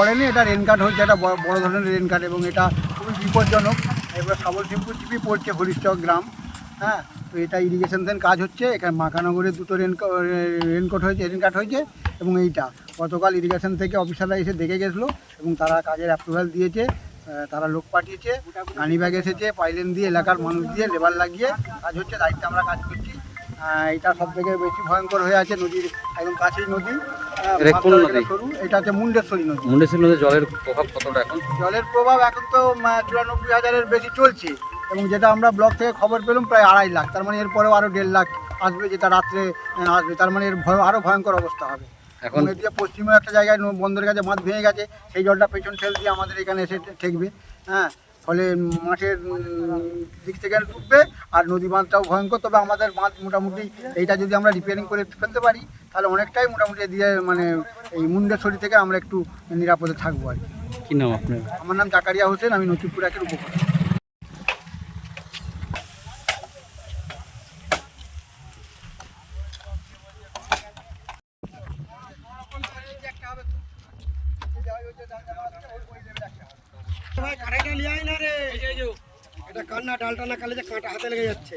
পড়েনি এটা রেনকাট হয়েছে একটা বড় ধরনের রেনকাট এবং এটা খুবই বিপজ্জনক। এবার সাবলসিমপুর টিপি পড়ছে হরিশ্চক গ্রাম হ্যাঁ? তো এটা ইরিগেশন কাজ হচ্ছে, এখানে মাকানগরে দুটো রেন রেনকোট হয়েছে রেনকাট হয়েছে এবং এইটা। গতকাল ইরিগেশন থেকে অফিসাররা এসে দেখে গেছিল এবং তারা কাজের অ্যাপ্রুভাল দিয়েছে তারা লোক পাঠিয়েছে গানি ব্যাগ এসেছে পাইলেন দিয়ে এলাকার মানুষ দিয়ে লেবার লাগিয়ে কাজ হচ্ছে, দায়িত্বে আমরা কাজ করছি। এটা সব থেকে বেশি ভয়ঙ্কর হয়ে আছে নদীর, একদম কাছেই নদী। এটা কোন নদী? এটা হচ্ছে মুন্ডেশ্বরী নদী। মুন্ডেশ্বরী নদীর জলের প্রভাব কতটা এখন? জলের প্রভাব এখন তো চুরানব্বই হাজারের বেশি চলছে। এবং যেটা আমরা ব্লক থেকে খবর পেলাম প্রায় আড়াই লাখ। তার মানে এরপরেও আরও দেড় লাখ আসবে যেটা রাত্রে আসবে। তার মানে এর ভয় আরও ভয়ঙ্কর অবস্থা হবে। এখন এদিকে পশ্চিমে একটা জায়গায় বন্দরের কাছে মাছ ভেঙে গেছে সেই জলটা পেছন ঠেল দিয়ে আমাদের এখানে এসে ঠেকবে। হ্যাঁ ফলে মাঠের দিক থেকে ডুববে আর নদী বাঁধটাও ভয়ঙ্কর। তবে আমাদের বাঁধ মোটামুটি এইটা যদি আমরা রিপেয়ারিং করে ফেলতে পারি তাহলে অনেকটাই মোটামুটি দিয়ে মানে এই মুন্ডেশ্বরী থেকে আমরা একটু নিরাপদে থাকব আর কি। নাম আপনার? আমার নাম জাকারিয়া হোসেন আমি নচিপুর একের উপকরণ ভাই কাঁটাটা নিয়ে আয় না রে এটা কান্না ডালটা না কালে যে কাঁটা হাতে লেগে যাচ্ছে।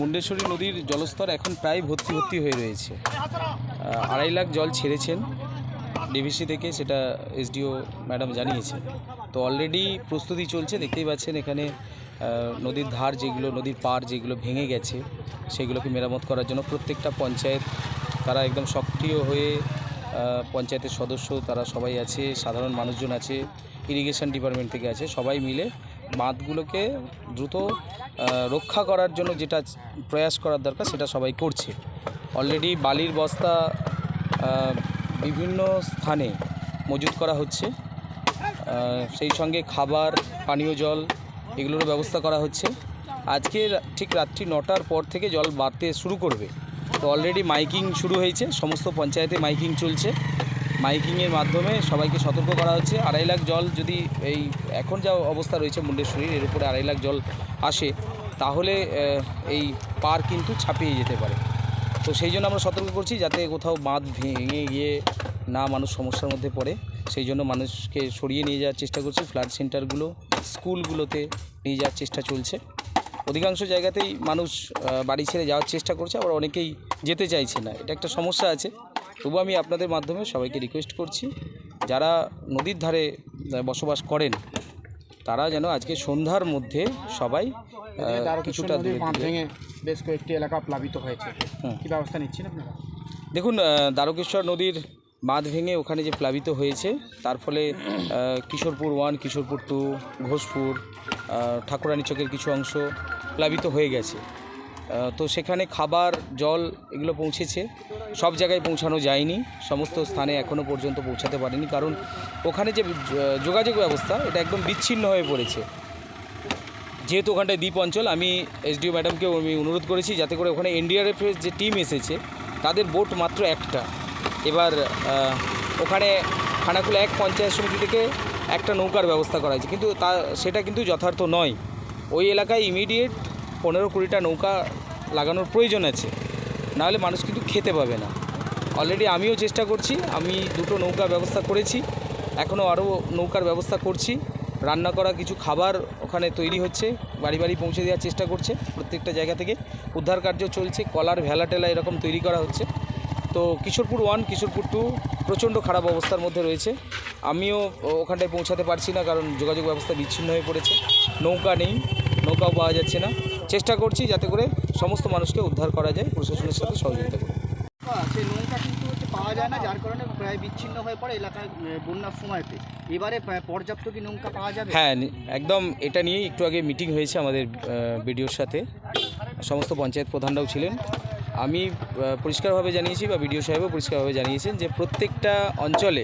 মুন্ডেশ্বরী নদীর জলস্তর এখন প্রায় ভর্তি ভর্তি হয়ে রয়েছে। আড়াই লাখ জল ছেড়েছেন ডিভিসি থেকে, সেটা এসডিও ম্যাডাম জানিয়েছেন। তো অলরেডি প্রস্তুতি চলছে, দেখতেই পাচ্ছেন এখানে নদীর ধার যেগুলো, নদীর পার যেগুলো ভেঙে গেছে, সেগুলোকে মেরামত করার জন্য প্রত্যেকটা পঞ্চায়েত তারা একদম সক্রিয় হয়ে পঞ্চায়েতের সদস্য, তারা সবাই আছে, সাধারণ মানুষজন আছে ইরিগেশন ডিপার্টমেন্ট থেকে আছে, সবাই মিলে বাঁধগুলোকে দ্রুত রক্ষা করার জন্য যেটা প্রয়াস করার দরকার সেটা সবাই করছে। অলরেডি বালির বস্তা বিভিন্ন স্থানে মজুত করা হচ্ছে। সেই সঙ্গে খাবার, পানীয় জল এগুলোরও ব্যবস্থা করা হচ্ছে। আজকে ঠিক রাত্রি নটার পর থেকে জল বাড়তে শুরু করবে। তো অলরেডি মাইকিং শুরু হয়েছে, সমস্ত পঞ্চায়েতে মাইকিং চলছে। মাইকিংয়ের মাধ্যমে সবাইকে সতর্ক করা হচ্ছে। আড়াই লাখ জল যদি এই এখন যা অবস্থা রয়েছে মুন্ডেশ্বরীর, এর উপরে আড়াই লাখ জল আসে, তাহলে এই পার কিন্তু ছাপিয়ে যেতে পারে। তো সেই জন্য আমরা সতর্ক করছি যাতে কোথাও বাঁধ ভেঙে গিয়ে না মানুষ সমস্যার মধ্যে পড়ে। সেই জন্য মানুষকে সরিয়ে নিয়ে যাওয়ার চেষ্টা করছি। ফ্লাড সেন্টারগুলো, স্কুলগুলোতে নিয়ে যাওয়ার চেষ্টা চলছে। অধিকাংশ জায়গাতেই মানুষ বাড়ি ছেড়ে যাওয়ার চেষ্টা করছে আবার অনেকেই যেতে চাইছে না। এটা একটা সমস্যা আছে। তবু আমি আপনাদের মাধ্যমে সবাইকে রিকোয়েস্ট করছি যারা নদীর ধারে বসবাস করেন তারা যেন আজকে সন্ধ্যার মধ্যে সবাই কিছুটা ভেঙে বেশ কয়েকটি এলাকা প্লাবিত হয়েছে। হুম। কি ব্যবস্থা নিচ্ছেন আপনারা? দেখুন দ্বারকেশ্বর নদীর বাঁধ ভেঙে ওখানে যে প্লাবিত হয়েছে তার ফলে কিশোরপুর ওয়ান কিশোরপুর টু ঘোষপুর ঠাকুরানী চকের কিছু অংশ প্লাবিত হয়ে গেছে। তো সেখানে খাবার, জল এগুলো পৌঁছেছে। সব জায়গায় পৌঁছানো যায়নি। সমস্ত স্থানে এখনও পর্যন্ত পৌঁছাতে পারেনি। কারণ ওখানে যে যোগাযোগ ব্যবস্থা, এটা একদম বিচ্ছিন্ন হয়ে পড়েছে। যেহেতু ওখানটায় দ্বীপ অঞ্চল, আমি এসডিও ম্যাডামকেও আমি অনুরোধ করেছি যাতে করে ওখানে এনডিআরএফের যে টিম এসেছে, তাদের বোট মাত্র একটা। এবার ওখানে খানাকুলা এক পঞ্চায়েত সমিতি থেকে একটা নৌকার ব্যবস্থা করা হয়েছে। কিন্তু তা, সেটা কিন্তু যথার্থ নয়। ওই এলাকায় ইমিডিয়েট পনেরো কুড়িটা নৌকা লাগানোর প্রয়োজন আছে। নাহলে মানুষ কিন্তু খেতে পাবে না। অলরেডি আমিও চেষ্টা করছি, আমি দুটো নৌকা ব্যবস্থা করেছি এখনও আরও নৌকার ব্যবস্থা করছি। রান্না করা কিছু খাবার ওখানে তৈরি হচ্ছে, বাড়ি বাড়ি পৌঁছে দেওয়ার চেষ্টা করছে প্রত্যেকটা জায়গা থেকে। উদ্ধার কার্য চলছে, কলার ভেলা টেলা এরকম তৈরি করা হচ্ছে। তো কিশোরপুর ওয়ান কিশোরপুর টু প্রচণ্ড খারাপ অবস্থার মধ্যে রয়েছে। আমিও ওখানটায় পৌঁছাতে পারছি না কারণ যোগাযোগ ব্যবস্থা বিচ্ছিন্ন হয়ে পড়েছে। নৌকা নেই নৌকাও পাওয়া যাচ্ছে না। চেষ্টা করছি যাতে করে সমস্ত মানুষকে উদ্ধার করা যায় প্রশাসনের সাথে সহযোগিতা করে। সেই নৌকা কিন্তু হচ্ছে পাওয়া যায় না যার কারণে প্রায় বিচ্ছিন্ন হয়ে পড়ে এলাকায় আহ, বন্যার সময়তে। এবারে আহ, পর্যাপ্ত কি নৌকা পাওয়া যাবে? হ্যাঁ একদম এটা নিয়েই একটু আগে মিটিং হয়েছে আমাদের বিডিওর সাথে। সমস্ত পঞ্চায়েত প্রধানরাও ছিলেন। আমি পরিষ্কারভাবে জানিয়েছি বা বিডিও সাহেবও পরিষ্কারভাবে জানিয়েছেন যে প্রত্যেকটা অঞ্চলে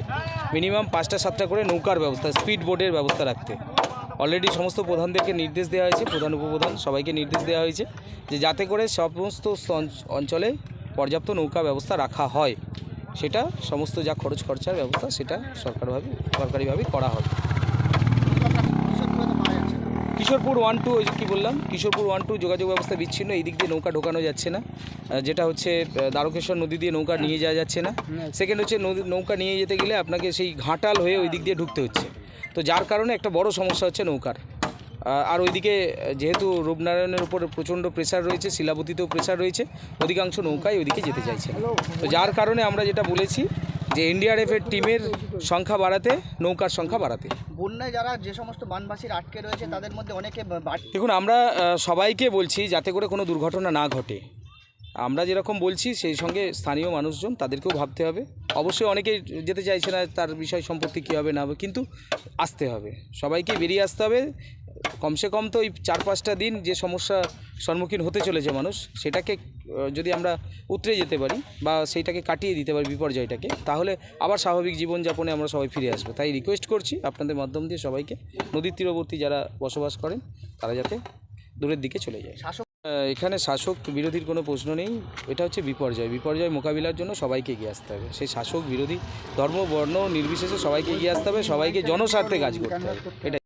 মিনিমাম পাঁচটা সাতটা করে নৌকার ব্যবস্থা, স্পিড বোটের ব্যবস্থা রাখতে। অলরেডি সমস্ত প্রধানদেরকে নির্দেশ দেওয়া হয়েছে, প্রধান উপপ্রধান সবাইকে নির্দেশ দেওয়া হয়েছে যে যাতে করে সমস্ত অঞ্চলে পর্যাপ্ত নৌকা ব্যবস্থা রাখা হয়। সেটা সমস্ত যা খরচ খরচার ব্যবস্থা সেটা সরকারভাবে, সরকারিভাবে করা হবে কিশোরপুরে তো পাওয়া যাচ্ছে না কিশোরপুর ওয়ান টু ওই কী বললাম? কিশোরপুর ওয়ান টু যোগাযোগ ব্যবস্থা বিচ্ছিন্ন, এই দিক দিয়ে নৌকা ঢোকানো যাচ্ছে না। যেটা হচ্ছে দ্বারকেশ্বর নদী দিয়ে নৌকা নিয়ে যাওয়া যাচ্ছে না। সেকেন্ড হচ্ছে নৌকা নিয়ে যেতে গেলে আপনাকে সেই ঘাটাল হয়ে ওই দিক দিয়ে ঢুকতে হচ্ছে। তো যার কারণে একটা বড় সমস্যা হচ্ছে নৌকার। আর ওইদিকে যেহেতু রূপনারায়ণের উপর প্রচণ্ড প্রেশার রয়েছে, শিলাবতীতেও প্রেশার রয়েছে, অধিকাংশ নৌকাই ওইদিকে যেতে চাইছে তো যার কারণে আমরা যেটা বলেছি যে এনডিআরএফের টিমের সংখ্যা বাড়াতে নৌকার সংখ্যা বাড়াতে। বন্যায় যারা যে সমস্ত বানবাসীর আটকে রয়েছে তাদের মধ্যে অনেকে দেখুন আমরা সবাইকে বলছি যাতে করে কোনো দুর্ঘটনা না ঘটে। আমরা যেরকম বলছি সেই সঙ্গে স্থানীয় মানুষজন তাদেরকেও ভাবতে হবে। অবশ্যই অনেকে যেতে চাইছে না তার বিষয় সম্পত্তি কী হবে না হবে কিন্তু আসতে হবে। সবাইকে বেরিয়ে আসতে হবে। কমসে কম তো ওই চার পাঁচটা দিন যে সমস্যা সম্মুখীন হতে চলেছে মানুষ সেটাকে যদি আমরা উতরে যেতে পারি বা সেইটাকে কাটিয়ে দিতে পারি বিপর্যয়টাকে তাহলে আবার স্বাভাবিক জীবনযাপনে আমরা সবাই ফিরে আসব। তাই রিকোয়েস্ট করছি আপনাদের মাধ্যম দিয়ে সবাইকে নদীর তীরবর্তী যারা বসবাস করেন তারা যাতে দূরের দিকে চলে যায়। শাসক এখানে শাসক বিরোধীর কোনো প্রশ্ন নেই এটা হচ্ছে বিপর্যয়। বিপর্যয় মোকাবিলার জন্য সবাইকে এগিয়ে আসতে হবে। সেই শাসক বিরোধী ধর্ম বর্ণ নির্বিশেষে সবাইকে এগিয়ে আসতে হবে সবাইকে জনস্বার্থে কাজ করতে হবে। এটা